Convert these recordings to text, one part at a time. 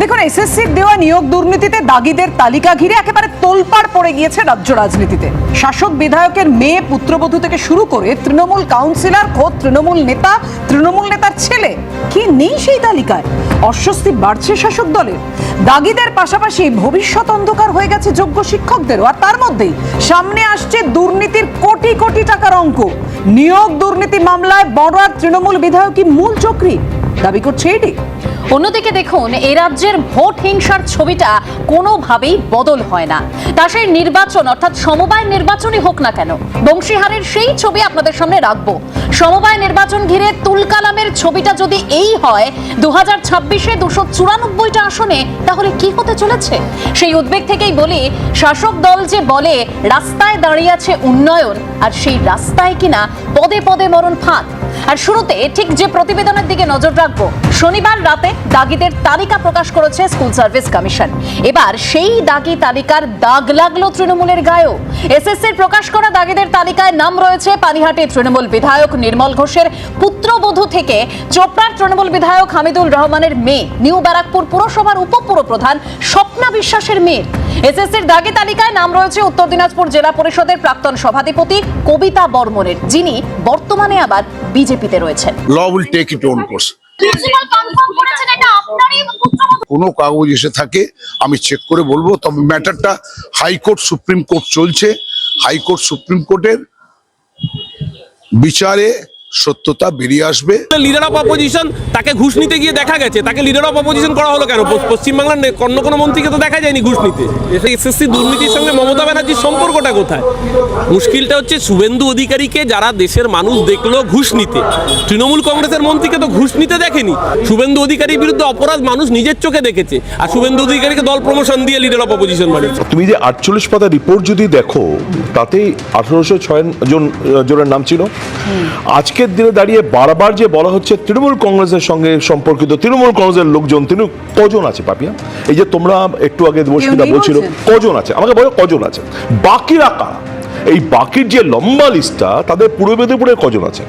দেখুন এসএসসির দেওয়া নিয়োগ দুর্নীতিতে দাগিদের তালিকা ঘিরে একেবারে তোলপাড় পড়ে গিয়েছে রাজ্য রাজনীতিতে। শাসক বিধায়কের মেয়ে পুত্রবধূ থেকে শুরু করে তৃণমূল কাউন্সিলর খোদ তৃণমূল নেতা, তৃণমূল নেতার ছেলে, কি নেই সেই তালিকায়? অস্বস্তি বাড়ছে শাসক দলের। দাগিদের পাশাপাশি ভবিষ্যৎ অন্ধকার হয়ে গেছে যোগ্য শিক্ষকদেরও। আর তার মধ্যেই সামনে আসছে দুর্নীতির কোটি কোটি টাকার অঙ্ক। নিয়োগ দুর্নীতি মামলায় বড়ার তৃণমূল বিধায়কই মূল চক্রী। দাবি করছে এটি। অন্যদিকে দেখুন, এ রাজ্যের ভোট হিংসার ছবিটা কোনোভাবেই বদল হয় না। তা সেই নির্বাচন, অর্থাৎ সমবায় নির্বাচনই হোক না কেন, বংশীহারের সেই ছবি আপনাদের সামনে রাখব। সমবায় নির্বাচন ঘিরে তুলকালামের ছবিটা যদি এই হয় দু হাজার ছাব্বিশে দুশো চুরানব্বইটা আসনে, তাহলে কি হতে চলেছে? সেই উদ্বেগ থেকেই বলি, শাসক দল যে বলে, রাস্তায় দাঁড়িয়ে আছে উন্নয়ন, আর সেই রাস্তায় কিনা পদে পদে মরণ ফাঁদ। আর শুরুতে ঠিক যে প্রতিবেদনের দিকে নজর রাখব শনিবার রাতে দাগিদের তালিকা প্রকাশ করেছে স্কুল সার্ভিস কমিশন। এবার সেই দাগি তালিকার দাগ লাগল তৃণমূলের গায়েও। এসএসসির প্রকাশ করা দাগিদের তালিকায় নাম রয়েছে পানিহাটি তৃণমূল বিধায়ক নির্মল ঘোষের পুত্রবধূ থেকে চোপড়ার তৃণমূল বিধায়ক হামিদুল রহমানের মেয়ে। নিউ ব্যারাকপুর পুরসভার উপপুরপ্রধান স্বপ্না বিশ্বাসের মেয়ে। এসএসসির দাগি তালিকায় নাম রয়েছে উত্তর দিনাজপুর জেলা পরিষদের প্রাক্তন সভাধিপতি কবিতা বর্মনের, যিনি বর্তমানে আবার বিজেপিতে রয়েছেন। Law will take its own course. কোনো কাগজ এসে থাকে, আমি চেক করে বলব, তবে ম্যাটারটা হাইকোর্ট সুপ্রিম কোর্ট চলছে। হাইকোর্ট সুপ্রিম কোর্টের বিচারে সত্যতা বেরিয়ে আসবে। লিডার অফ অপোজিশন তাকে ঘুষ নিতে গিয়ে দেখা গেছে। তাকে লিডার অফ অপোজিশন করা হলো কেন? পশ্চিম- পশ্চিমবাংলার অন্য কোনো মন্ত্রীকে তো দেখা যায়নি ঘুষ নিতে। এসএসসি দুর্নীতির সঙ্গে মমতা ব্যানার্জির সম্পর্কটা কোথায়? মুশকিলটা হচ্ছে শুভেন্দু অধিকারীকে যারা দেশের মানুষ দেখল ঘুষ নিতে। তৃণমূল কংগ্রেসের মন্ত্রীকে তো ঘুষ নিতে দেখেনি। শুভেন্দু অধিকারীর বিরুদ্ধে অপরাধ মানুষ নিজের চোখে দেখেছে। আর শুভেন্দু অধিকারীকে দল প্রমোশন দিয়ে লিডার অফ অপোজিশন বানিয়েছে। তুমি যে আটচল্লিশ পাতা রিপোর্ট যদি দেখো তাতে আঠারোশো ছয় জন জনের নাম ছিল। আজকের দিনে দাঁড়িয়ে বারবার যে বলা হচ্ছে তৃণমূল কংগ্রেসের সঙ্গে সম্পর্কিত তৃণমূল কংগ্রেসের লোকজন তিনি কজন আছে পাপিয়া? এই যে তোমরা একটু আগে দেবস্মিতা বলছিল কজন আছে? আমাকে বলো কজন আছে। বাকিরা কারা? এই বাকির যে লম্বা লিস্টটা তাদের পূর্ব মেদিনীপুরে কজন আছে?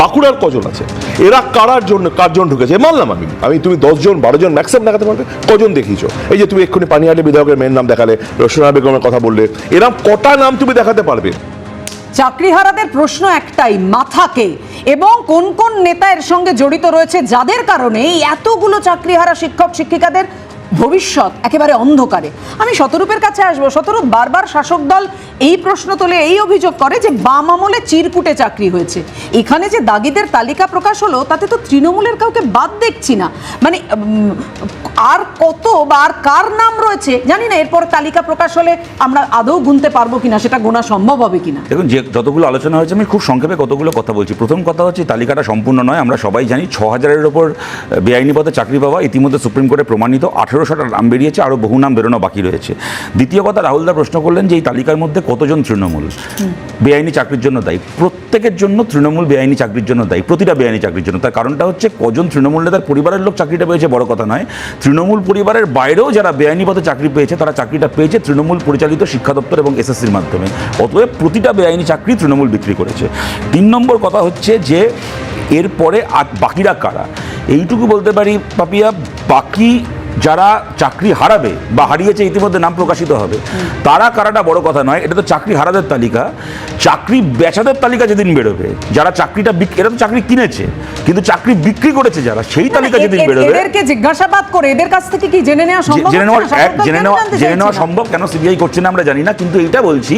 বাঁকুড়ার কজন আছে? এরা কারার জন্য কারজন ঢুকেছে? মানলাম আমি। আমি তুমি দশজন বারো জন ম্যাক্সিমাম দেখাতে পারবে? কজন দেখিয়েছো? এই যে তুমি এক্ষুনি পানিহাটি বিধায়কের মেয়ের নাম দেখালে রসনা বেগমের কথা বললে এরা কটা নাম তুমি দেখাতে পারবে? চাকরিহারাদের প্রশ্ন একটাই, মাথাকে। এবং কোন কোন নেতা এর সঙ্গে জড়িত রয়েছে যাদের কারণে এতগুলো চাকরিহারা শিক্ষক শিক্ষিকাদের ভবিষ্যৎ একেবারে অন্ধকারে। আমি শতরূপের কাছে আসব। শতরূপ বারবার শাসক দল এই প্রশ্ন তোলে, এই অভিযোগ করে যে বাম আমলে চিরকুটে চাকরি হয়েছে। এখানে যে দাগিদের তালিকা প্রকাশ হলো, তাতে তো তৃণমূলের কাউকে বাদ দেখছি না। মানে আর কত বা আর কার নাম রয়েছে, জানি না। এরপর তালিকা প্রকাশ হলে আমরা আদৌ গুনতে পারব কিনা, সেটা গোনা সম্ভব হবে কিনা। দেখুন, যে যতগুলো আলোচনা হয়েছে, আমি খুব সংক্ষেপে কতগুলো কথা বলছি। প্রথম কথা হচ্ছে তালিকাটা সম্পূর্ণ নয়। আমরা সবাই জানি, ছ হাজারের ওপর বেআইনি পথে চাকরি পাওয়া ইতিমধ্যে সুপ্রিম কোর্টে প্রমাণিত। আঠেরোশোটা নাম বেরিয়েছে আরও বহু নাম বেরোনো বাকি রয়েছে। দ্বিতীয় কথা রাহুলদা প্রশ্ন করলেন যে এই তালিকার মধ্যে কতজন তৃণমূল? বেআইনি চাকরির জন্য দায়ী। প্রত্যেকের জন্য তৃণমূল বেআইনি চাকরির জন্য দায়ী। প্রতিটা বেআইনি চাকরির জন্য। তার কারণটা হচ্ছে কজন তৃণমূল নেতার পরিবারের লোক চাকরিটা পেয়েছে বড় কথা নয়। তৃণমূল পরিবারের বাইরেও যারা বেআইনি পথে চাকরি পেয়েছে তারা চাকরিটা পেয়েছে তৃণমূল পরিচালিত শিক্ষা দপ্তর এবং এসএসসির মাধ্যমে। অতএব প্রতিটা বেআইনি চাকরি তৃণমূল বিক্রি করেছে। তিন নম্বর কথা হচ্ছে যে এরপরে আর বাকিরা কারা? এইটুকু বলতে পারি পাপিয়া বাকি যারা চাকরি হারাবে বা হারিয়েছে ইতিমধ্যে নাম প্রকাশিত হবে তারা কারাটা বড় কথা নয় এটা তো চাকরি হারাদের তালিকা। চাকরি বেচাদের তালিকা যেদিন বেরোবে যারা চাকরিটা এরা তো চাকরি কিনেছে কিন্তু চাকরি বিক্রি করেছে যারা সেই তালিকা মানে যেদিন এ- এ- বেরোবে এদেরকে জিজ্ঞাসাবাদ করে এদের কাছ থেকে কি জেনে নেওয়া সম্ভব? জেনে নেওয়া এক জেনে নেওয়া জেনে নেওয়া? সম্ভব? কেন সিবিআই করছে না আমরা জানি না কিন্তু এটা বলছি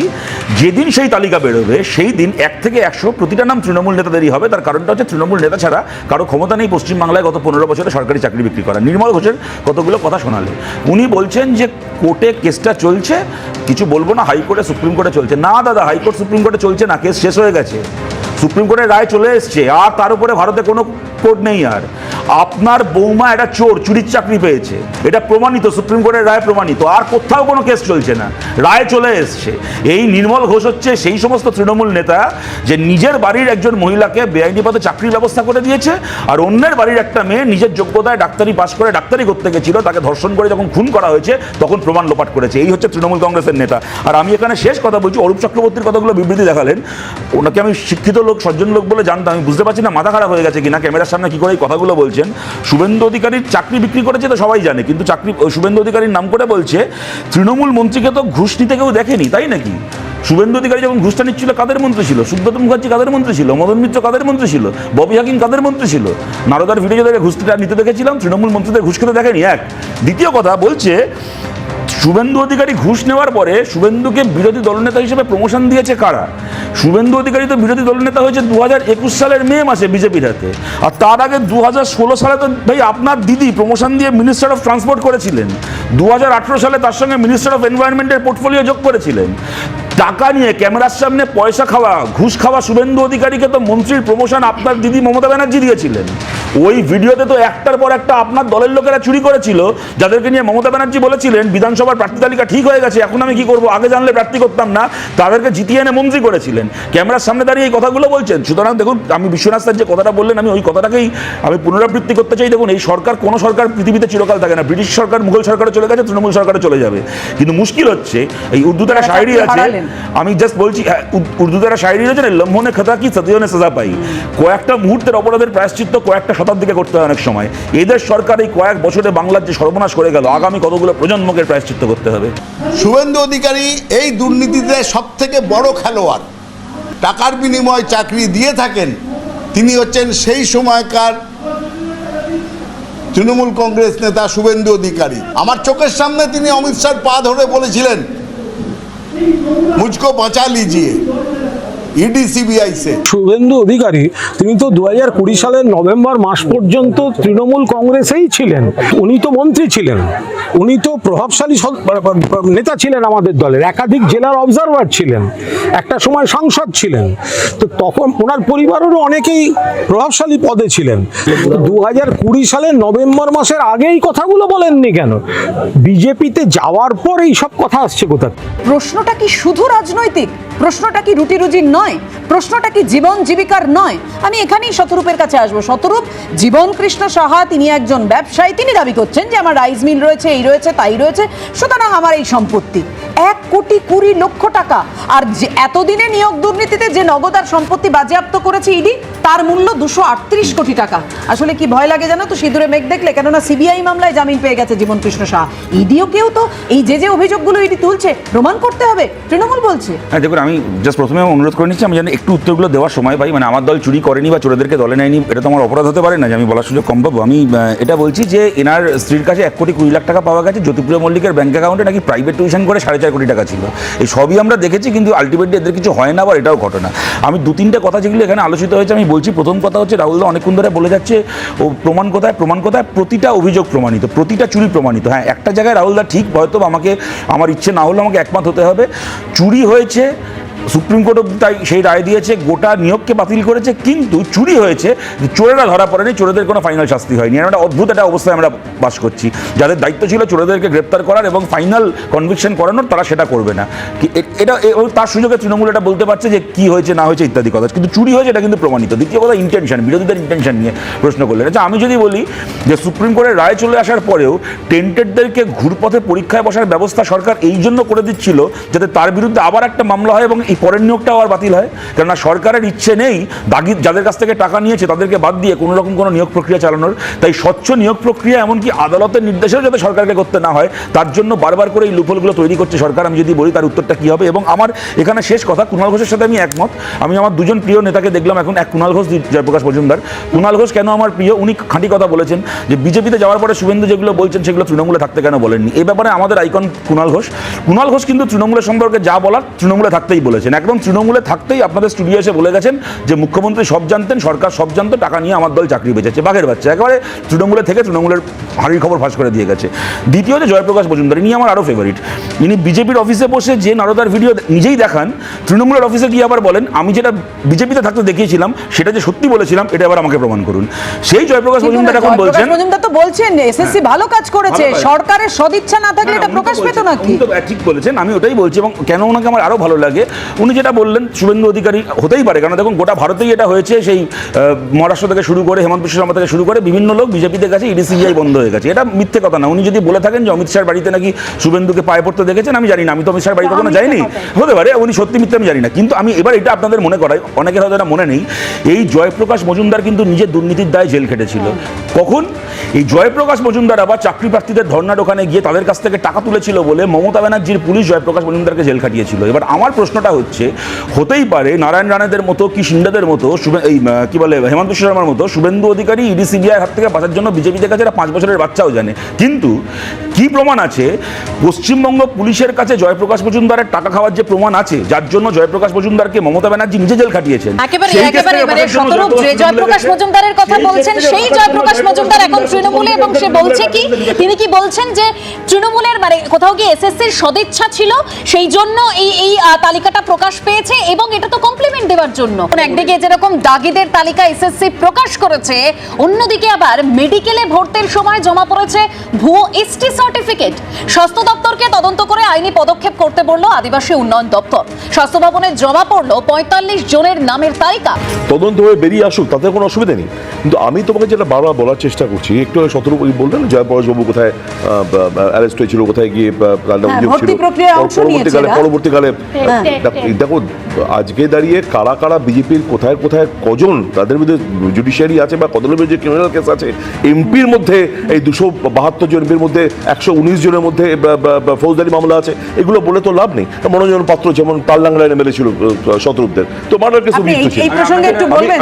যেদিন সেই তালিকা বেরোবে সেই দিন এক থেকে একশো প্রতিটা নাম তৃণমূল নেতাদেরই হবে। তার কারণটা হচ্ছে তৃণমূল নেতা ছাড়া কারও ক্ষমতা নেই পশ্চিমবাংলায় গত পনেরো বছরে সরকারি চাকরি বিক্রি করা নির্মল ঘোষের কতগুলো কথা শোনালে উনি বলছেন যে কোর্টে কেসটা চলছে, কিছু বলব না, হাইকোর্টে, সুপ্রিম কোর্টে চলছে। না, দাদা, হাইকোর্ট, সুপ্রিম কোর্টে চলছে না, কেস শেষ হয়ে গেছে। সুপ্রিম কোর্টের রায় চলে এসছে। আর তার উপরে ভারতে কোনো কোর্ট নেই আর। আপনার বৌমা একটা চোর, চুরির চাকরি পেয়েছে। এটা প্রমাণিত, সুপ্রিম কোর্টের রায় প্রমাণিত। আর কোথাও কোনো কেস চলছে না। রায় চলে এসছে। এই নির্মল ঘোষ হচ্ছে সেই সমস্ত তৃণমূল নেতা যে নিজের বাড়ির একজন মহিলাকে বেআইনি পথে চাকরির ব্যবস্থা করে দিয়েছে, আর অন্যের বাড়ির একটা মেয়ে নিজের যোগ্যতায় ডাক্তারি পাশ করে ডাক্তারি করতে গেছিল। তাকে ধর্ষণ করে যখন খুন করা হয়েছে, তখন প্রমাণ লোপাট করেছে। এই হচ্ছে তৃণমূল কংগ্রেসের নেতা। আর আমি এখানে শেষ কথা বলছি, অরূপ চক্রবর্তীর কথাগুলো বিবৃতি দেখালেন। ওনাকে আমি শিক্ষিত লোক, সজ্জন লোক বলে জানতাম। আমি বুঝতে পারছি না, মাথা খারাপ হয়ে গেছে কিনা সামনে কি করে এই কথাগুলো বলছেন, শুভেন্দু অধিকারীর চাকরি বিক্রি করেছে তো সবাই জানে, কিন্তু চাকরি শুভেন্দু অধিকারীর নাম করে বলছে, তৃণমূল মন্ত্রীকে তো ঘুষ নিতে কেউ দেখেনি, তাই নাকি? শুভেন্দু অধিকারী যখন ঘুষটা নিচ্ছিল, কাদের মন্ত্রী ছিল? সুব্রত মুখার্জি কাদের মন্ত্রী ছিল? মদন মিত্র কাদের মন্ত্রী ছিল? ববি হাকিম কাদের মন্ত্রী ছিল? নারদার ভিডিও যাদের ঘুষটা নিতে দেখেছিলাম, তৃণমূল মন্ত্রীদের ঘুষ খেতে দেখেনি, এক। দ্বিতীয় কথা বলছে শুভেন্দু অধিকারী ঘুষ নেওয়ার পরে শুভেন্দুকে বিরোধী দলনেতা হিসেবে প্রমোশন দিয়েছে কারা? শুভেন্দু অধিকারী তো বিরোধী দলনেতা হয়েছে দু হাজার একুশ সালের মে মাসে বিজেপির হাতে। আর তার আগে দু হাজার ষোলো সালে তো ভাই আপনার দিদি প্রমোশন দিয়ে মিনিস্টার অফ ট্রান্সপোর্ট করেছিলেন। দু হাজার আঠেরো সালে তার সঙ্গে মিনিস্টার অফ এনভায়রনমেন্টের পোর্টফোলিও যোগ করেছিলেন। টাকা নিয়ে ক্যামেরার সামনে পয়সা খাওয়া ঘুষ খাওয়া শুভেন্দু অধিকারীকে তো মন্ত্রীর প্রমোশন আপনার দিদি মমতা ব্যানার্জি দিয়েছিলেন। ওই ভিডিওতে তো একটার পর একটা আপনার দলের লোকেরা চুরি করেছিল যাদেরকে নিয়ে মমতা ব্যানার্জি বলেছিলেন বিধানসভার প্রার্থী তালিকা ঠিক হয়ে গেছে এখন আমি কি করব আগে জানলে প্রার্থী করতাম না তাদেরকে জিতিয়ে এনে মন্ত্রী করেছিলেন। ক্যামেরার সামনে দাঁড়িয়ে এই কথাগুলো বলছেন। সুতরাং দেখুন আমি বিশ্বনাথ স্যার যে কথাটা বললেন আমি ওই কথাটাকেই আমি পুনরাবৃত্তি করতে চাই। দেখুন এই সরকার কোনো সরকার পৃথিবীতে চিরকাল থাকে না। ব্রিটিশ সরকার মুঘল সরকারে চলে গেছে তৃণমূল সরকারে চলে যাবে। কিন্তু মুশকিল হচ্ছে এই উর্দুতে একটা শায়রি আছে। আমি জাস্ট বলছি উর- উর্দুতে একটা শায়রি রয়েছে না, লম্হনে খাতা কি, সদিয়নে সাজা পাই। কয়েকটা মুহূর্তের অপরাধের প্রায়শ্চিত্ত কয়েকটা শতাব্দীকে করতে হয় অনেক সময়। এদের সরকার এই কয়েক বছরে বাংলার যে সর্বনাশ করে গেল, আগামী কতগুলো প্রজন্মকে প্রায়শ্চিত্ত করতে হবে? শুভেন্দু অধিকারী এই দুর্নীতিতে সব থেকে বড় খেলোয়াড়। টাকার বিনিময়ে চাকরি দিয়ে থাকেন, তিনি হচ্ছেন সেই সময়কার তৃণমূল কংগ্রেস নেতা শুভেন্দু অধিকারী। আমার চোখের সামনে তিনি অমিত শাহর পা ধরে বলেছিলেন मुझको बचा लीजिए ইডি সিবিআই সে। শুভেন্দু অধিকারী তিনি তো দু হাজার কুড়ি সালের নভেম্বর মাস পর্যন্ত তৃণমূল কংগ্রেসেই ছিলেন। উনি তো মন্ত্রী ছিলেন। উনি তো প্রভাবশালী নেতা ছিলেন আমাদের দলের। একাধিক জেলার অবজারভার ছিলেন। একটা সময় সাংসদ ছিলেন। তো তখন ওনার পরিবারেরও অনেকেই প্রভাবশালী পদে ছিলেন। দু হাজার কুড়ি সালের নভেম্বর মাসের আগেই কথাগুলো বলেননি কেন? বিজেপিতে যাওয়ার পর এই সব কথা আসছে কোথা থেকে? প্রশ্নটা কি শুধু রাজনৈতিক? প্রশ্নটা কি রুটি রুজির নয়? প্রশ্নটা কি জীবন জীবিকার নয়? আমি এখানেই শতরূপের কাছে আসব। শতরূপ, জীবন কৃষ্ণ সাহা, তিনি একজন ব্যবসায়ী। তিনি দাবি করছেন যে আমার রাইস মিল রয়েছে, এই রয়েছে, তাই রয়েছে। সুতরাং আমার এই সম্পত্তি। এক কোটি কুড়ি লক্ষ টাকা। আর যে এতদিনে নিয়োগ দুর্নীতিতে যে নগদ আর সম্পত্তি বাজেয়াপ্ত করেছে ইডি, তার মূল্য দুশো আটত্রিশ কোটি টাকা। আসলে কি ভয় লাগে জানো তো? সিঁদুরে মেঘ দেখলে, কেননা সিবিআই মামলায় জামিন পেয়ে গেছে জীবন কৃষ্ণ সাহা। ইডিও কেউ তো? এই যে যে অভিযোগগুলো ইডি তুলছে, প্রমাণ করতে হবে। তৃণমূল বলছে। হ্যাঁ দেখুন জাস্ট প্রথমে অনুরোধ করে নিচ্ছি, আমি জানি একটু উত্তরগুলো দেওয়ার সময় পাই মানে আমার দল চুরি করেনি বা চোরেদেরকে দলে নেয়নি, এটা তো আমার অপরাধ হতে পারে, না যে আমি বলার সুযোগ কম পাবো। আমি এটা বলছি যে এনার স্ত্রীর কাছে এক কোটি কুড়ি লাখ টাকা পাওয়া গেছে, জ্যোতিপ্রিয় মল্লিকের ব্যাঙ্ক অ্যাকাউন্টে নাকি প্রাইভেট টিউশন করে সাড়ে চার কোটি টাকা ছিল। এই সবই আমরা দেখেছি, কিন্তু আলটিমেটলি এদের কিছু হয় না আবার এটাও ঘটনা আমি দু তিনটে কথা যেগুলো এখানে আলোচিত হয়েছে, আমি বলছি, প্রথম কথা হচ্ছে রাহুলদা অনেকক্ষণ ধরে বলে যাচ্ছে, ও প্রমাণ কোথায়? প্রমাণ কোথায়? প্রতিটা অভিযোগ প্রমাণিত, প্রতিটা চুরি প্রমাণিত। হ্যাঁ একটা জায়গায় রাহুলদা ঠিক, হয়তো আমাকে, আমার ইচ্ছে না হলে আমাকে একমত হতে হবে। চুরি হয়েছে সুপ্রিম কোর্টও তাই সেই রায় দিয়েছে, গোটা নিয়োগকে বাতিল করেছে, কিন্তু চুরি হয়েছে, চোরেরা ধরা পড়েনি, চোরেদের কোনো ফাইনাল শাস্তি হয়নি। এরকম একটা অদ্ভুত একটা অবস্থায় আমরা বাস করছি। যাদের দায়িত্ব ছিল চোরেদেরকে গ্রেপ্তার করার এবং ফাইনাল কনভিকশন করানোর, তারা সেটা করবে না। এটা তার সুযোগে তৃণমূল এটা বলতে পারছে যে কি হয়েছে, না হয়েছে ইত্যাদি কথা। কিন্তু চুরি হয়েছে এটা কিন্তু প্রমাণিত। দ্বিতীয় কথা ইন্টেনশন বিরোধীদের ইন্টেনশন নিয়ে প্রশ্ন করলেন। আচ্ছা আমি যদি বলি যে সুপ্রিম কোর্টের রায় চলে আসার পরেও টেন্টেডদেরকে ঘুরপথে পরীক্ষায় বসার ব্যবস্থা সরকার এই জন্য করে দিচ্ছিল, যাতে তার বিরুদ্ধে আবার একটা মামলা হয় এবং এই পরের নিয়োগটাও আর বাতিল হয়। কেননা সরকারের ইচ্ছে নেই দাগি যাদের কাছ থেকে টাকা নিয়েছে তাদেরকে বাদ দিয়ে কোনো রকম কোনো নিয়োগ প্রক্রিয়া চালানোর। তাই স্বচ্ছ নিয়োগ প্রক্রিয়া এমনকি আদালতের নির্দেশেও যাতে সরকারকে করতে না হয়, তার জন্য বারবার করে এই লুফলগুলো তৈরি করছে সরকার। আমি যদি বলি তার উত্তরটা কী হবে? এবং আমার এখানে শেষ কথা কুণাল ঘোষের সাথে আমি একমত। আমি আমার দুজন প্রিয় নেতাকে দেখলাম এখন, এক কুণাল ঘোষ জয়প্রকাশ মজুমদার। কুণাল ঘোষ কেন আমার প্রিয়? উনি খাঁটি কথা বলেছেন যে বিজেপিতে যাওয়ার পরে শুভেন্দু যেগুলো বলছেন সেগুলো তৃণমূলে থাকতে কেন বলেননি? এই ব্যাপারে আমাদের আইকন কুণাল ঘোষ। কুণাল ঘোষ কিন্তু তৃণমূলের সম্পর্কে যা বলার তৃণমূলে থাকতেই বলেছেন একদম তৃণমূলে থাকতেই আপনাদের স্টুডিও এসে বলে গেছেন যে মুখ্যমন্ত্রী সব জানতেন সরকার সব জানতো টাকা নিয়ে আমার দল চাকরি বেঁচেছে বাঘের বাচ্চা। একেবারে তৃণমূলে থেকে তৃণমূলের হাড়ির খবর ফাঁস করে দিয়ে গেছে। দ্বিতীয় যে জয়প্রকাশ মজুমদার ইনি আমার আরও ফেভারিট ইনি বিজেপির অফিসে বসে যে নারদার ভিডিও নিজেই দেখান তৃণমূলের অফিসে গিয়ে আবার বলেন আমি যেটা বিজেপিতে থাকতে দেখিয়েছিলাম সেটা যে সত্যি বলেছিলাম এটা আবার আমাকে প্রমাণ করুন। সেই জয়প্রকাশ মজুমদার এখন বলছেন মজুমদার তো বলছেন এসএসসি ভালো কাজ করেছে সরকারের সদিচ্ছা না থাকলে এটা প্রকাশ পেত বলছেন, নাকি? ঠিক বলেছেন আমি ওটাই বলছি এবং কেন ওনাকে আমার আরও ভালো লাগে উনি যেটা বললেন শুভেন্দু অধিকারী হতেই পারে। কারণ দেখুন গোটা ভারতেই এটা হয়েছে সেই মহারাষ্ট্র থেকে শুরু করে হেমন্ত বিশ্ব শর্মা থেকে শুরু করে বিভিন্ন লোক বিজেপিতে গেছে ইডি সিবিআই বন্ধ হয়ে গেছে। এটা মিথ্যে কথা না। উনি যদি বলে থাকেন যে অমিত শাহর বাড়িতে নাকি শুভেন্দুকে পায়ে পড়তে দেখেছেন আমি জানি না। আমি তো অমিত শাহর বাড়িতে কোনো যাইনি। হতে পারে উনি সত্যি মিথ্যে আমি জানি না। কিন্তু আমি এবার এটা আপনাদের মনে করাই অনেকের হয়তো এটা মনে নেই এই জয়প্রকাশ মজুমদার কিন্তু নিজের দুর্নীতির দায়ে জেল খেটেছিল। কখন? এই জয়প্রকাশ মজুমদার আবার চাকরি প্রার্থীদের ধর্নার ওখানে গিয়ে তাদের কাছ থেকে টাকা তুলেছিল বলে মমতা ব্যানার্জির পুলিশ জয়প্রকাশ মজুমদারকে জেল খাটিয়েছিল। এবার আমার প্রশ্নটা হচ্ছে হতেই পারে নারায়ণ রানাদের মতো কি সিন্ডাদের মতো এই কি বলে হেমন্ত শর্মার মতো শুভেন্দু অধিকারী ইডি সিবিআই হাত থেকে বাঁচার জন্য বিজেপিতে কাছে পাঁচ বছরের বাচ্চাও জানে। কিন্তু কি প্রমাণ আছে? পশ্চিমবঙ্গ পুলিশের কাছে জয়প্রকাশ মজুমদারের টাকা খাওয়ার যে প্রমাণ আছে যার জন্য জয়প্রকাশ মজুমদারকে মমতা ব্যানার্জি নিজে জেল খাটিয়েছেন। জয়প্রকাশ মজুমদারের কথা বলছেন সেই জয়প্রকাশ মজুমদার এখন তৃণমূলে এবং সে বলছে কি তিনি কি বলছেন যে তৃণমূলের মানে কোথাও কি এসএসসির সদিচ্ছা ছিল সেই জন্য এই এই তালিকাটা প্রকাশ পেয়েছে এবং এটা তো কমপ্লিমেন্ট দেওয়ার জন্য। একদিকে যেরকম দাগিদের তালিকা এসএসসি প্রকাশ করেছে অন্যদিকে আবার মেডিকেলে ভর্তির সময় জমা পড়েছে ভুয়ো এসটি সার্টিফিকেট স্বাস্থ্য দপ্তরকে তদন্ত করে আইনি পদক্ষেপ করতে বলল আদিবাসী উন্নয়ন দপ্তর। স্বাস্থ্য ভবনে জমা পড়ল পঁয়তাল্লিশ জনের নামের তালিকা। তদন্ত হয়ে বেরিয়ে আসুক তাতে কোনো অসুবিধা নেই। কিন্তু আমি তোমাকে যেটা বারবার বলার চেষ্টা করছি একটু সতেরো বললেন জয়প্রকাশ বাবু কোথায় অ্যারেস্ট হয়েছিল কোথায় গিয়ে হ্যাঁ, পরবর্তীকালে পরবর্তীকালে হ্যাঁ। দেখো- আজকে দাঁড়িয়ে কারা কারা বিজেপির কোথায় কোথায় কজন তাদের মধ্যে জুডিশিয়ারি আছে বা কজনের বিরুদ্ধে ক্রিমিনাল কেস আছে এমপির মধ্যে এই দুশো বাহাত্তর জন এমপির মধ্যে একশো উনিশ জনের মধ্যে ফৌজদারি মামলা আছে এগুলো বলে তো লাভ নেই। মনোরঞ্জন পাত্র যেমন তাল্লাংলায় মেরে ছিল শতরূপদের। তো মার্ডার কেস অভিযুক্ত ছিল। এই প্রসঙ্গে একটু বলবেন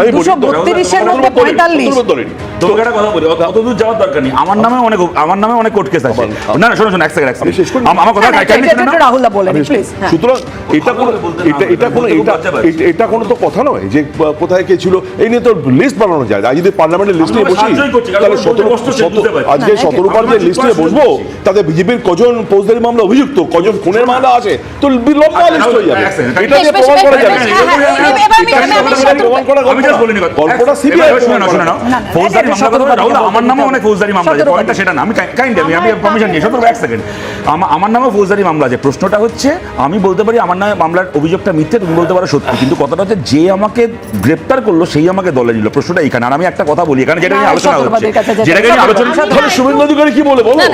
মধ্যে। তোমাকে একটা কথা বলি যাওয়ার দরকার নেই। আমার নামে অনেক আমার নামে অনেক কোর্ট কেস আছে। না না শোনো শোনো এক সেকেন্ড এক শেষ সেকেন্ড আমার কথা। রাহুল দা বলেন প্লিজ সুতরাং এটা কোনো এটা এটা কোনো এটা এটা- এটা কোনো তো কথা নয় যে কোথায় কে ছিল। এই নিয়ে তো লিস্ট বানানো যায়। আজ যদি পার্লামেন্টের লিস্ট নিয়ে বসি তাহলে সতেরো। আজকে সতেরো পার যে লিস্ট নিয়ে বসবো তাতে বিজেপির কজন ফৌজদারি মামলা অভিযুক্ত কজন খুনের মামলা আছে তো লম্বা আচ্ছা, লিস্ট হয়ে যাবে। এটা দিয়ে প্রমাণ করা যাবে। বেশ, হ্যাঁ, হ্যাঁ, প্রমাণ করা। গল্পটা সিবিআই ফৌজদারি মামলা আমার নামে অনেক ফৌজদারি মামলা আছে পয়েন্টটা সেটা না আমি কাইন্ড আমি আমি পারমিশন নিয়ে সতেরো এক সেকেন্ড আমার নামে ফৌজদারি মামলা আছে। প্রশ্নটা হচ্ছে আমি বলতে পারি আমার নামে মামলার অভিযোগটা মিথ্যে তুমি বলতে পারো সত্যি কিন্তু কথাটা হচ্ছে যে আমাকে গ্রেপ্তার করল সেই আমাকে দলে নিল। প্রশ্নটা এখানে আর আমি একটা কথা বলি এখানে যেটা নিয়ে আলোচনা হচ্ছে যেটা নিয়ে আলোচনা তাহলে শুভেন্দু অধিকারী কি বলে বলো? হ্যাঁ,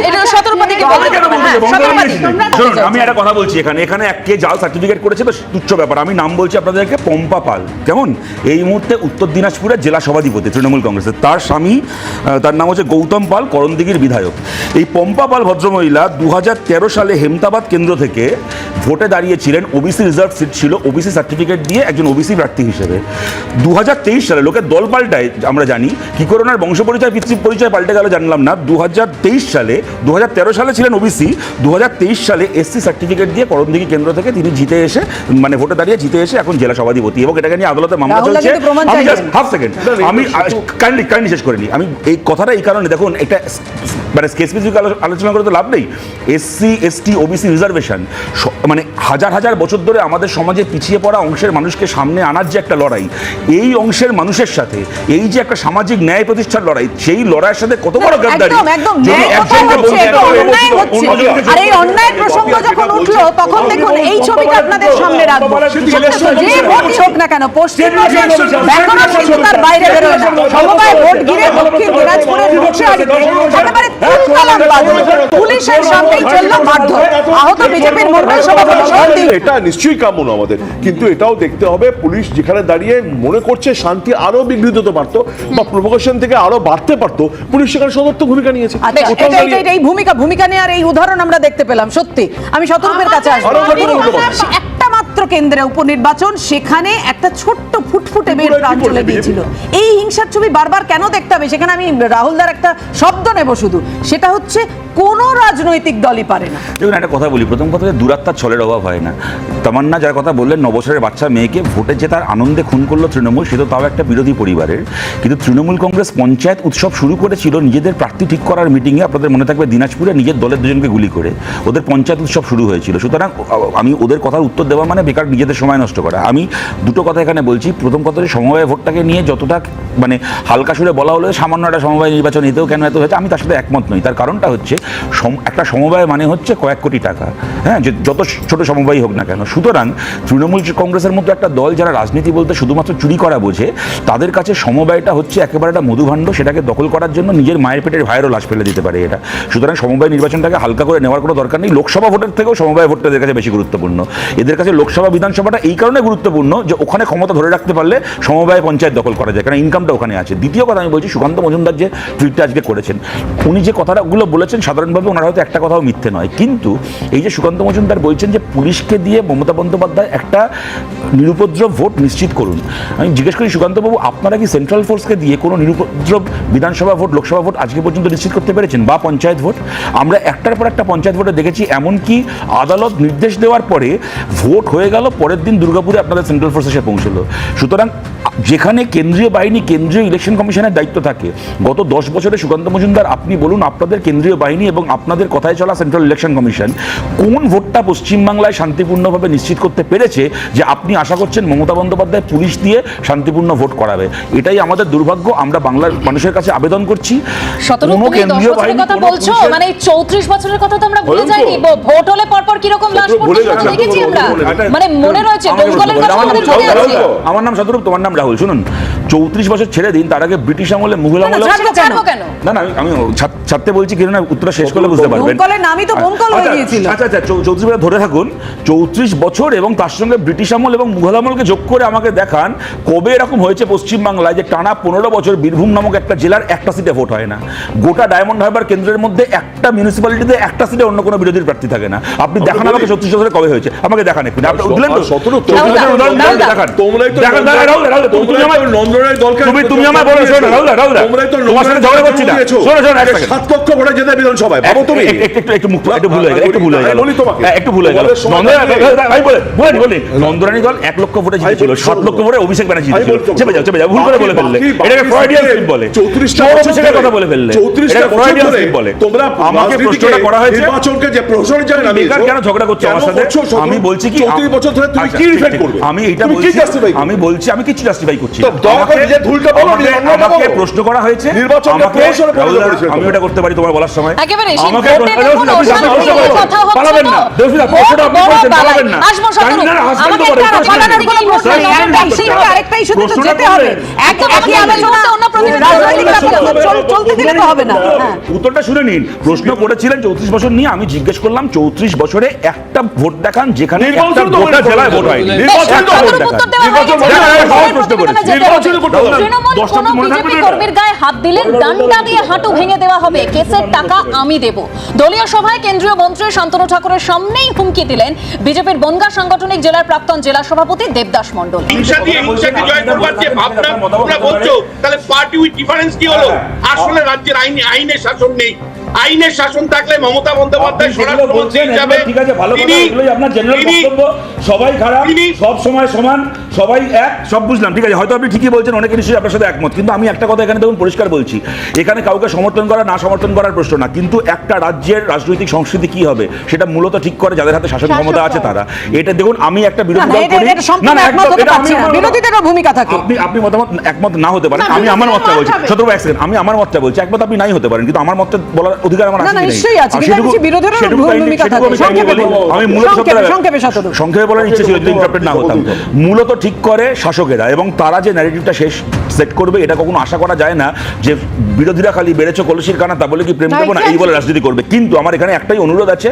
শুনুন, আমি একটা কথা বলছি এখানে এখানে এক কে জাল সার্টিফিকেট করেছে তো তুচ্ছ ব্যাপার। আমি নাম বলছি আপনাদেরকে পম্পা পাল। কেমন? এই মুহূর্তে উত্তর দিনাজপুরের জেলা সভাধিপতি তৃণমূল কংগ্রেসের। তার স্বামী তার নাম হচ্ছে গৌতম পাল করণদিঘির বিধায়ক। এই পম্পা পাল ভদ্রমহিলা দু হাজার তেরো সালে হেমতাবাদ কেন্দ্র থেকে ভোটে দাঁড়িয়েছিলেন ওবিসি রিজার্ভ সিট ছিল ওবিসি সার্টিফিকেট দিয়ে একজন ওবিসি প্রার্থী হিসেবে। দু সালে লোকের দল পাল্টায় আমরা জানি কি করে ওনার বংশ পরিচয় পিতৃ পরিচয় পাল্টে গেল জানলাম না। দু সালে দু সালে ছিলেন ওবিসি দুহাজার তেইশ সালে এসসি সার্টিফিকেট দিয়ে করণদিঘি কেন্দ্র থেকে তিনি জিতে এসে মানে ভোটে দাঁড়িয়ে জিতে এসে এখন জেলা সভাধিপতি। এবং এটাকে নিয়ে আদালতে মামলা চলছে। আমি। হাফ সেকেন্ড আমি কাইন্ডলি কাইন্ডলি শেষ করে নিই আমি এই কথাটা এই কারণে দেখুন এটা মানে স্পেসিফিক আলোচনা করে তো লাভ নেই। এসসি এসটি ওবিসি রিজার্ভেশন মানে হাজার হাজার বছর ধরে আমাদের সমাজে পিছিয়ে পড়া অংশের মানুষকে সামনে আনার যে একটা লড়াই এই অংশের মানুষের সাথে এই যে একটা সামাজিক ন্যায় প্রতিষ্ঠার লড়াই সেই লড়াইয়ের সাথে কত বড় গাদ্দারি। আর এই অন্যায় প্রসঙ্গ যখন উঠল তখন দেখুন এই ছবিটা আপনাদের সামনে রাখব। যে ভোটই হোক না কেন পশ্চিমবঙ্গের ব্যাকরণ কিন্তু তার বাইরে বেরোয় না। সমবায় ভোট ঘিরে দক্ষিণ দিনাজপুরের মুখশিয়ারিতে একেবারে তুলকালাম পুলিশের সামনেই চলল মারধর আহত বিজেপির মন্ডল সভাপতি এটা নিশ্চয়ই কাম্য না আমাদের। কিন্তু এটাও দেখতে হবে পুলিশ যেখানে দাঁড়িয়ে মনে করছে শান্তি আরও বিঘ্নিত হতে পারতো বা প্রভোকেশন থেকে আরও বাড়তে পারতো পুলিশ সেখানে ভূমিকা নিয়েছে। আচ্ছা এই ভূমিকা ভূমিকা নেওয়ার এই উদাহরণ আমরা দেখতে পেলাম সত্যি। আমি শতরূপের কাছে আসব। কেন্দ্রে উপনির্বাচন সেখানে একটা ছোট্ট ফুটফুটে মেয়ের প্রাণ চলে গিয়েছিল। এই হিংসার ছবি বারবার কেন দেখতে হবে? সেখানে আমি রাহুল দার একটা শব্দ নেব শুধু। সেটা হচ্ছে কোন রাজনৈতিক দলই পারে না। দেখুন, একটা কথা বলি। প্রথম কথা দূরাত্মার ছলের অভাব হয় না। তামান্না যার কথা বললেন ন বছরের বাচ্চা মেয়েকে ভোটে যে তার আনন্দে খুন করল তৃণমূল, সে তো তাও একটা বিরোধী পরিবারের। কিন্তু তৃণমূল কংগ্রেস পঞ্চায়েত উৎসব শুরু করেছিল নিজেদের প্রার্থী ঠিক করার মিটিংয়ে আপনাদের মনে থাকবে দিনাজপুরে নিজের দলের দুজনকে গুলি করে। ওদের পঞ্চায়েত উৎসব শুরু হয়েছিল। সুতরাং আমি ওদের কথার উত্তর দেওয়া মানে বেকার নিজেদের সময় নষ্ট করা। আমি দুটো কথা এখানে বলছি। প্রথম কথা হচ্ছে, সমবায় ভোটটাকে নিয়ে যতটা মানে হালকা সুরে বলা হলো সামান্য একটা সমবায় নির্বাচন এতেও কেন এত হয়েছে, আমি তার সাথে একমত নই। তার কারণটা হচ্ছে একটা সমবায় মানে হচ্ছে কয়েক কোটি টাকা। হ্যাঁ যে যত ছোট সমবায় হোক না কেন। সুতরাং তৃণমূল কংগ্রেসের মতো একটা দল যারা রাজনীতি বলতে শুধুমাত্র চুরি করা বোঝে, তাদের কাছে সমবায়টা হচ্ছে একেবারে একটা মধুভাণ্ড, সেটাকে দখল করার জন্য নিজের মায়ের পেটের ভাইয়েরও লাশ ফেলে দিতে পারে এটা। সুতরাং সমবায় নির্বাচনটাকে হালকা করে নেওয়ার কোনো দরকার নেই। লোকসভা ভোটের থেকেও সমবায় ভোটটা এদের কাছে বেশি গুরুত্বপূর্ণ। এদের কাছে লোকসভা বিধানসভাটা এই কারণে গুরুত্বপূর্ণ যে ওখানে ক্ষমতা ধরে রাখতে পারলে সমবায় পঞ্চায়েত দখল করা যায়, কারণ ইনকামটা ওখানে আছে। দ্বিতীয় কথা আমি বলছি, সুকান্ত মজুমদার যে টুইটটা আজকে করেছেন, উনি যে কথাগুলো বলেছেন সাধারণভাবে ওনার হয়তো একটা কথাও মিথ্যে নয়। কিন্তু এই যে সুকান্ত মজুমদার বলছেন যে পুলিশকে দিয়ে মমতা বন্দ্যোপাধ্যায় একটা নিরুপদ্রব ভোট নিশ্চিত করুন। আমি জিজ্ঞেস করি, সুকান্তবাবু, আপনারা কি সেন্ট্রাল ফোর্সকে দিয়ে কোনো নিরুপদ্রব বিধানসভা ভোট, লোকসভা ভোট আজকে পর্যন্ত নিশ্চিত করতে পেরেছেন? বা পঞ্চায়েত ভোট? আমরা একটার পর একটা পঞ্চায়েত ভোটে দেখেছি, এমনকি আদালত নির্দেশ দেওয়ার পরে ভোট হয়ে গেল, পরের দিন দুর্গাপুরে আপনাদের সেন্ট্রাল ফোর্স এসে পৌঁছলো। সুতরাং যেখানে কেন্দ্রীয় বাহিনী, কেন্দ্রীয় ইলেকশন কমিশনের দায়িত্ব থাকে, গত দশ বছরে সুকান্ত মজুমদার, আপনি বলুন আপনাদের কেন্দ্রীয় বাহিনী এবং আপনাদের কথায় চলা সেন্ট্রাল ইলেকশন কমিশন কোন ভোটটা পশ্চিমবাংলায় শান্তিপূর্ণভাবে নিশ্চিত করতে পেরেছে যে আপনি আশা করছেন মমতা বন্দ্যোপাধ্যায় পুলিশ দিয়ে শান্তিপূর্ণ ভোট করাবে? এটাই আমাদের দুর্ভাগ্য আমরা বাংলার মানুষের কাছে আবেদন করছি। কোনো কেন্দ্রীয় বাহিনী, কথা বলছো? মানে চৌত্রিশ বছরের কথা তো আমরা ভুলে যাইনি। ভোট হলে পরপর কীরকম লাশ শত্রু ভুলে পড়তো সেটা গেছে, দেখেছি আমরা। মানে মনে রয়েছে আমাকে কথা আমাদের আমার মনে নাম আছে আমার নাম শতরূপ তোমার নাম রাহুল শুনুন। চৌত্রিশ বছর ছেড়ে দিন তার আগে ব্রিটিশ আমলে মুঘল আমলে কেন? না না আমি- আমি ছাড়তে বলছি কিন্তু না শেষ করলে বুঝতে পারবেন। দমকলের নামই তো দমকল হয়ে আচ্ছা, গিয়েছিল। আচ্ছা আচ্ছা চৌ- চৌত্রিশ বছর ধরে থাকুন চৌত্রিশ বছর এবং তার সঙ্গে ব্রিটিশ আমল এবং মুঘল আমলকে যোগ করে আমাকে দেখান কবে এরকম হয়েছে পশ্চিমবাংলায় যে টানা পনেরো বছর বীরভূম নামক একটা জেলার একটা সিটে ভোট হয় না? গোটা ডায়মন্ড হারবার কেন্দ্রের মধ্যে একটা মিউনিসিপ্যালিটিতে একটা সিটে অন্য কোনো বিরোধীর প্রার্থী থাকে না। আপনি দেখান আমাকে চৌত্রিশ বছরে কবে হয়েছে। আমাকে দেখান একটু আপনি দিলেন তো? সতেরো তো- দেখান। তোমরাই তো দেখান, রাহুল, রাহুল, তুমি তোমরাই আমায়- তো দলকে তুমি তুমি আমায় বলো শোনো রাহুল রাহুল তোমরাই তো তোমার সাথে ঝগড়া করছি না। শোনো শোনো। সাত লক্ষ ভোটে যেতে বিধানসভায় ভাবো তুমি। একটু- একটু মুখ একটু ভুল হয়ে গেল একটু ভুল হয়ে গেল। আমি বলি তোমাকে। হ্যাঁ, একটু ভুল হয়ে গেল নন্দরানী বলে বলেন বলি নন্দরানী দল এক লক্ষ ভোটে জিতেছিল সাত লক্ষ ভোটে অভিষেক ব্যানার্জি জিতেছিল। চেপে যাও চেপে যাও ভুল করে বলে ফেললে। এটাকে ফ্রয়েডিয়ান স্লিপ বলে। 34টা চৌত্রিশ অভিষেকের কথা বলে ফেললে। 34টা ফ্রয়েডিয়ান স্লিপ বলে। তোমরা আমাকে প্রশ্নটা করা হয়েছে। নির্বাচনকে যে জায়গা নামিয়েছো, বেকার কেন ঝগড়া করছ আমার সাথে? আমি বলছি কি 34 বছর ধরে তুমি আচ্ছা, কি করবে? আমি এটা বলছি আমি বলছি আমি কিছু জাস্টিফাই করছি তো না। দয়া করে আমাকে- নিজের ভুলটা বলো, আমাকে-। প্রশ্ন করা হয়েছে। নির্বাচনকে করেছিল আমি। ওটা করতে পারি তোমার বলার সময় একেবারে সেই আমাকে ভোটে প্রশ্ন- দেখুন রাহুল দা, অশান্তি নিয়ে কথা হচ্ছে না। পালাবেন না। আসব আমাকে একটা পালানোর কোনো প্রশ্ন নেই। আরেকটা ইস্যুতে তো যেতে হবে। একই আলোচনা অন্য হ্যাঁ। উত্তরটা শুনে নিন। প্রশ্ন করেছিলেন চৌত্রিশ বছর নিয়ে। আমি জিজ্ঞেস করলাম চৌত্রিশ বছরে একটা ভোট দেখান যেখানে। জেলায় ভোট হয়নি। নির্বাচন তো ভোট দেখান। উত্তর দেওয়া হয়ে। তৃণমূল কোনো বিজেপি কর্মীর গায়ে হাত দিলে ডান্ডা দিয়ে হাঁটু ভেঙে দেওয়া হবে কেসের টাকা আমি দেব। দলীয় সভায় কেন্দ্রীয় মন্ত্রী শান্তনু ঠাকুরের সামনেই হুমকি দিলেন বিজেপির বনগা সাংগঠনিক জেলার প্রাক্তন জেলা সভাপতি দেবদাস ভাবনা তাহলে পার্টি উইথ ডিফারেন্স কি হলো? আসলে রাজ্যের আইনে আইনে শাসন নেই। আইনের শাসন থাকলে মমতা বন্দ্যোপাধ্যায় স্বরাষ্ট্রমন্ত্রী হিসাবে ঠিক আছে ভালো কথা এগুলোই আপনার জেনারেল বক্তব্য। সবাই খারাপ সব সময় সমান সবাই এক। সব বুঝলাম ঠিক আছে। হয়তো আপনি ঠিকই বলছেন অনেকে নিশ্চয়ই আপনার সাথে একমত। কিন্তু আমি একটা কথা এখানে দেখুন পরিষ্কার বলছি। এখানে কাউকে সমর্থন করা না সমর্থন করার প্রশ্ন না। কিন্তু একটা রাজ্যের রাজনৈতিক সংস্কৃতি কি হবে সেটা মূলত ঠিক করে যাদের হাতে শাসন ক্ষমতা আছে তারা। এটা দেখুন আমি একটা বিরোধী দল করি। না, না, বিরোধীদেরও ভূমিকা থাকে। আপনি আপনি মতামত একমত না হতে পারেন। আমি আমার মতটা বলছি। সতেরো এক সেকেন্ড আমি আমার মতটা বলছি। একমত আপনি নাই হতে পারেন কিন্তু আমার মতটা বলার অধিকার আমার আছে না, নিশ্চয়ই আছে। ভূমিকা থাকে। আমি সংক্ষেপে আমি মূলত সংক্ষেপে, সংক্ষেপে বলার ইচ্ছে ছিল ইন্টারপ্রেট না হতাম। মূলত ঠিক করে শাসকেরা এবং তারা যে ন্যারেটিভটা শেষ সেট করবে এটা কখনো আশা করা যায় না যে বিরোধীরা খালি বেড়েছে কলসির কানা তা বলে কি প্রেম দেবো না? এই বলে রাজনীতি করবে। কিন্তু আমার এখানে একটাই অনুরোধ আছে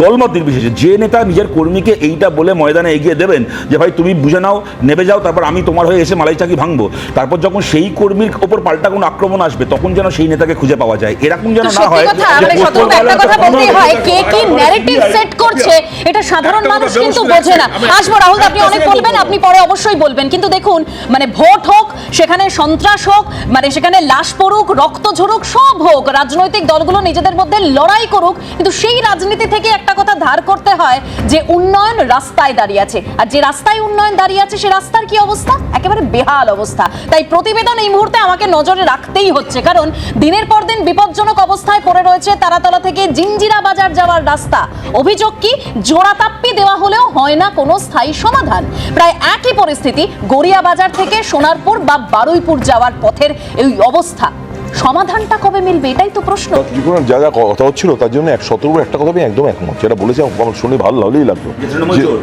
দলমত নির্বিশেষে। যে নেতা নিজের কর্মীকে এইটা বলে ময়দানে এগিয়ে দেবেন যে ভাই তুমি বুঝে নাও নেবে যাও তারপর আমি তোমার হয়ে এসে মালাই চাকি ভাঙবো। তারপর যখন সেই কর্মীর ওপর পাল্টা কোনো আক্রমণ আসবে তখন যেন সেই নেতাকে খুঁজে পাওয়া যায়। এরকম যেন না হয় কথা মানে একটা কথা বলতেই হয় কে কি ন্যারেটিভ সেট করছে এটা সাধারণ মানুষ কিন্তু বোঝে না। আসব রাহুল আপনি অনেক বলবেন আপনি পরে অবশ্যই বলবেন। কিন্তু দেখুন মানে ভোট হোক সেখানে সন্ত্রাস হোক মানে সেখানে লাশ পড়ুক রক্ত ঝরুক সব হোক রাজনৈতিক দলগুলো নিজেদের মধ্যে লড়াই করুক কিন্তু সেই রাজনীতি থেকে একটা কথা ধার করতে হয় যে উন্নয়ন রাস্তায় দাঁড়িয়ে আছে। আর যে রাস্তায় উন্নয়ন দাঁড়িয়ে আছে সে রাস্তার কি অবস্থা? একেবারে বেহাল অবস্থা। তাই প্রতিবেদন এই মুহূর্তে আমাকে নজরে রাখতেই হচ্ছে। কারণ দিনের পর দিন বিপজ্জনক অবস্থায় পড়ে রয়েছে তারাতলা থেকে জিঞ্জিরা বাজার যাওয়ার রাস্তা। অভিযোগ কি, জোড়া তাপ্পি দেওয়া হলেও হয় না কোনো স্থায়ী সমাধান? প্রায় একই পরিস্থিতি গড়িয়া বাজার থেকে সোনারপুর বা বারুইপুর যাওয়ার পথের এই অবস্থা। সমাধানটা কবে মিলবে? এটাই তো প্রশ্ন। ত্রিপুরার যা যা কথা হচ্ছিল? তার জন্য এক শতকর একটা কথা আমি একদম একমত। যেটা বলেছে আমার শুনে ভালো ভালোই লাগল।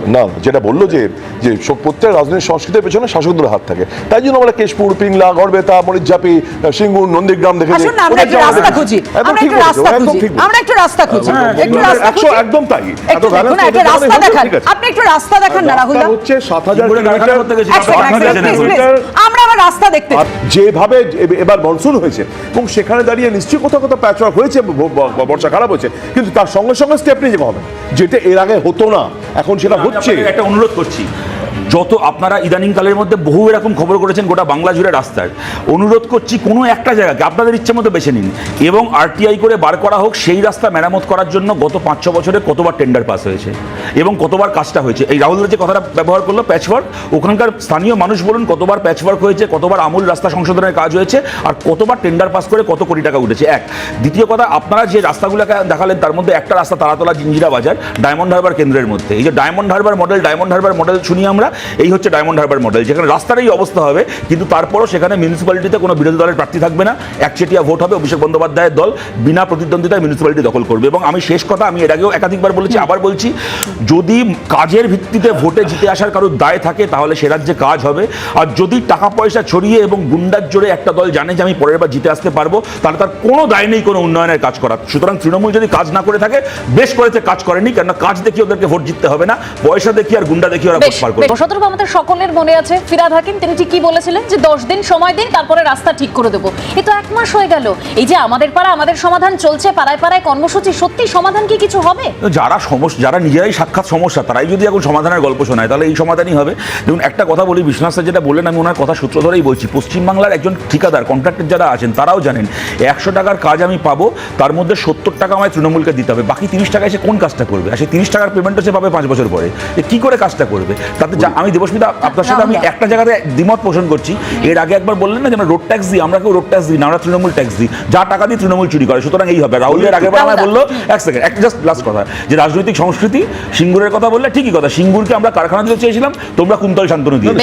না যেটা বলল যে যে প্রত্যেক রাজনৈতিক সংস্কৃতির পেছনে শাসকদের হাত থাকে। তাই জন্য আমরা কেশপুর পিংলা গড়বেতা মরিচাপি সিঙ্গুর নন্দীগ্রাম দেখেছি আসুন আমরা একটু রাস্তা খুঁজি। একদম একটু রাস্তা খুঁজি। ঠিক বলেছ। আমরা একটু রাস্তা খুঁজি। একটু একদম- একশো- একদম তাই। আপনি একটু রাস্তা দেখান না রাহুল হচ্ছে সাত হাজার আমরা রাস্তা দেখতে যেভাবে এবার মনসুন হয়েছে এবং সেখানে দাঁড়িয়ে নিশ্চয়ই কোথাও কোথাও প্যাচওয়ার্ক হয়েছে বর্ষা খারাপ হয়েছে কিন্তু তার সঙ্গে সঙ্গে স্টেপ নিয়ে যেতে হবে। যেটা এর আগে হতো না এখন সেটা হচ্ছে। একটা অনুরোধ করছি। যত আপনারা ইদানিং কালের মধ্যে বহু এরকম খবর করেছেন গোটা বাংলা জুড়ে রাস্তায়, অনুরোধ করছি কোনো একটা জায়গাকে আপনাদের ইচ্ছে মতো বেছে নিন এবং আরটিআই করে বার করা হোক সেই রাস্তা মেরামত করার জন্য গত পাঁচ ছ বছরে কতবার টেন্ডার পাস হয়েছে এবং কতবার কাজটা হয়েছে। এই রাহুলের যে কথাটা ব্যবহার করল প্যাচওয়ার্ক ওখানকার স্থানীয় মানুষ বলুন কতবার প্যাচওয়ার্ক হয়েছে, কতবার আমূল রাস্তা সংশোধনের কাজ হয়েছে আর কতবার টেন্ডার পাস করে কত কোটি টাকা উঠেছে। এক, দ্বিতীয় কথা, আপনারা যে রাস্তাগুলোকে দেখালেন তার মধ্যে একটা রাস্তা তারাতলা জিঞ্জিরা বাজার, ডায়মন্ড হারবার কেন্দ্রের মধ্যে। এই যে ডায়মন্ড হারবার মডেল ডায়মন্ড হারবার মডেল শুনি আমরা এই হচ্ছে ডায়মন্ড হারবার মডেল যেখানে রাস্তার এই অবস্থা হবে কিন্তু তারপরও সেখানে মিউনিসিপ্যালিটিতে কোনো বিরোধী দলের প্রার্থী থাকবে না। একচেটিয়া ভোট হবে অভিষেক বন্দ্যোপাধ্যায়ের দল বিনা প্রতিদ্বন্দ্বিতায় মিউনিসিপ্যালিটি দখল করবে। এবং আমি শেষ কথা আমি এর আগেও একাধিকবার বলেছি আবার বলছি যদি কাজের ভিত্তিতে ভোটে জিতে আসার কারোর দায় থাকে তাহলে সে রাজ্যে কাজ হবে। আর যদি টাকা পয়সা ছড়িয়ে এবং গুন্ডার জোরে একটা দল জানে যে আমি পরের বার জিতে আসতে পারব তাহলে তার কোনো দায় নেই কোনো উন্নয়নের কাজ করার। সুতরাং তৃণমূল যদি কাজ না করে থাকে বেশ করেছে কাজ করেনি কেননা কাজ দেখিয়ে ওদেরকে ভোট জিততে হবে না পয়সা দেখিয়ে আর গুন্ডা দেখিয়ে ওরা ভোট পার করবে। সতর্ক আমাদের সকলের মনে আছে। ফিরাদ হাকিম, তিনি ঠিক কি বলেছিলেন? যে দশ দিন সময় দিন, তারপরে রাস্তা ঠিক করে দেবো। এ তো এক মাস হয়ে গেল। এই যে আমাদের পাড়া, আমাদের সমাধান চলছে, পাড়ায় পাড়ায় কর্মসূচি, সত্যি সমাধান কি কিছু হবে? যারা সমস্যা যারা নিজেরাই সাক্ষাৎ সমস্যা, তারাই যদি এখন সমাধানের গল্প শোনায়, তাহলে এই সমাধানই হবে। দেখুন, একটা কথা বলি, বিশ্বনাথ স্যার যেটা বললেন, আমি ওনার কথা সূত্র ধরেই বলছি। পশ্চিমবাংলার একজন ঠিকাদার কন্ট্রাক্টর যারা আছেন, তারাও জানেন, একশো টাকার কাজ আমি পাবো, তার মধ্যে সত্তর টাকা আমায় তৃণমূলকে দিতে হবে। বাকি তিরিশ টাকা এসে কোন কাজটা করবে? আর সেই তিরিশ টাকার পেমেন্টও সে পাবে পাঁচ বছর পরে। কি করে কাজটা করবে? তাতে যা আমি দেবস্মিতা আপনার সাথে আমি একটা জায়গাতে দ্বিমত পোষণ করছি। এর আগে একবার বললেন না যে আমরা রোড ট্যাক্স দিই আমরা কেউ রোড ট্যাক্স দিই না আমরা তৃণমূল ট্যাক্স দিই। যা টাকা দিয়ে তৃণমূল চুরি করে সুতরাং এই হবে। রাহুলের আগে আমায় বলল এক সেকেন্ড একটা জাস্ট লাস্ট কথা যে রাজনৈতিক সংস্কৃতি সিঙ্গুরের কথা বললে ঠিকই কথা সিঙ্গুরকে আমরা কারখানা দিতে চেয়েছিলাম তোমরা কুন্তল শান্তনু দিয়ে